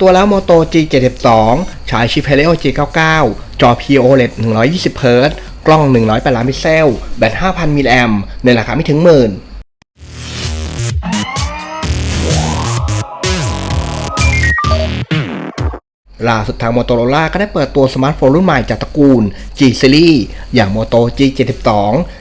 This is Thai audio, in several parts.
ตัวแล้ว Moto G72 ฉายชิป Helio G99 จอ POLED 120 Hz กล้อง 108 ล้านพิกเซล แบต 5,000 มิลลิแอมในราคาไม่ถึงหมื่นล่าสุดทาง Motorola ก็ได้เปิดตัวสมาร์ทโฟนรุ่นใหม่จากตระกูล G Series อย่าง Moto G72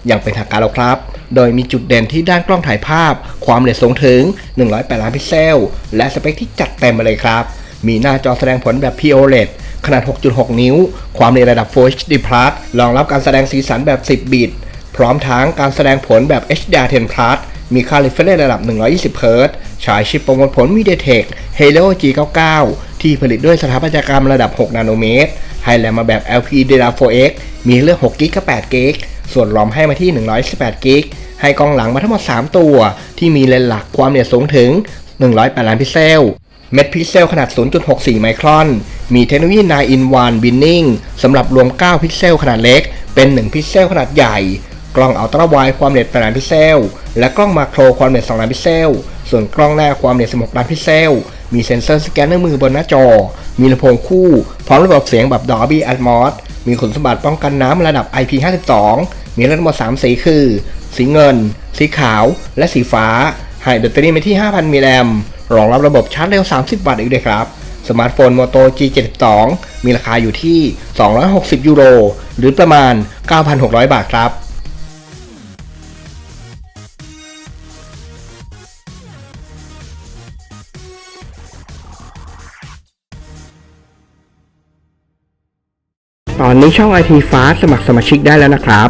อย่างเป็นทางการแล้วครับ โดยมีจุดเด่นที่ด้านกล้องถ่ายภาพ ความละเอียดสูงถึง 108 ล้านพิกเซล และสเปคที่จัดเต็มมาเลยครับ มีหน้าจอแสดงผลแบบ POLED ขนาด 6.6 นิ้ว ความละเอียดระดับ Full HD Plus รองรับการแสดงสีสันแบบ 10 บิต พร้อมทั้งการแสดงผลแบบ HDR10 Plus มีค่า refresh ระดับ 120 Hz ฉายชิปประมวลผล MediaTek Helio G99 ที่ผลิตด้วยสถาปัตยกรรมระดับ 6 นาโนเมตร ให้แรมมาแบบ LPDDR4X มีเลือก 6 g b กับ 8 g b ส่วนรอมให้มาที่118 g b ให้กล้องหลังมาทั้งหมด 3 ตัว ที่มีเลนส์หลักความละเอียดสูงถึง 108ล้านพิกเซล เม็ดพิกเซลขนาด 0.64 ไมครอน มีเทคโนโลยี9 in 1 binning สำหรับรวม 9 พิกเซลขนาดเล็ก เป็น 1 พิกเซลขนาดใหญ่ กล้องอัลตร้าไวด์ความละเอียด8ล้านพิกเซล และกล้องมาโครความละเอียด2ล้านพิกเซล ส่วนกล้องหน้าความละเอียด 16 ล้านพิกเซล มีเซ็นเซอร์สแกนเนอร์มือบนหน้าจอ มีลำโพงคู่ พร้อมระบบเสียงแบบ Dolby Atmos มีคุณสมบัติป้องกันน้ำระดับ IP52 มีทั้งหมด 3 สีคือ สีเงิน สีขาว และสีฟ้าให้แบตเตอรี่มาที่ 5,000 มิลลิแอมรองรับระบบชาร์จเร็ว 30 วัตต์อีกด้วยครับ สมาร์ทโฟน Moto G72 มีราคาอยู่ที่ 260 ยูโร หรือประมาณ 9,600 บาทครับตอนนี้ช่อง IT Fast สมัครสมาชิกได้แล้วนะครับ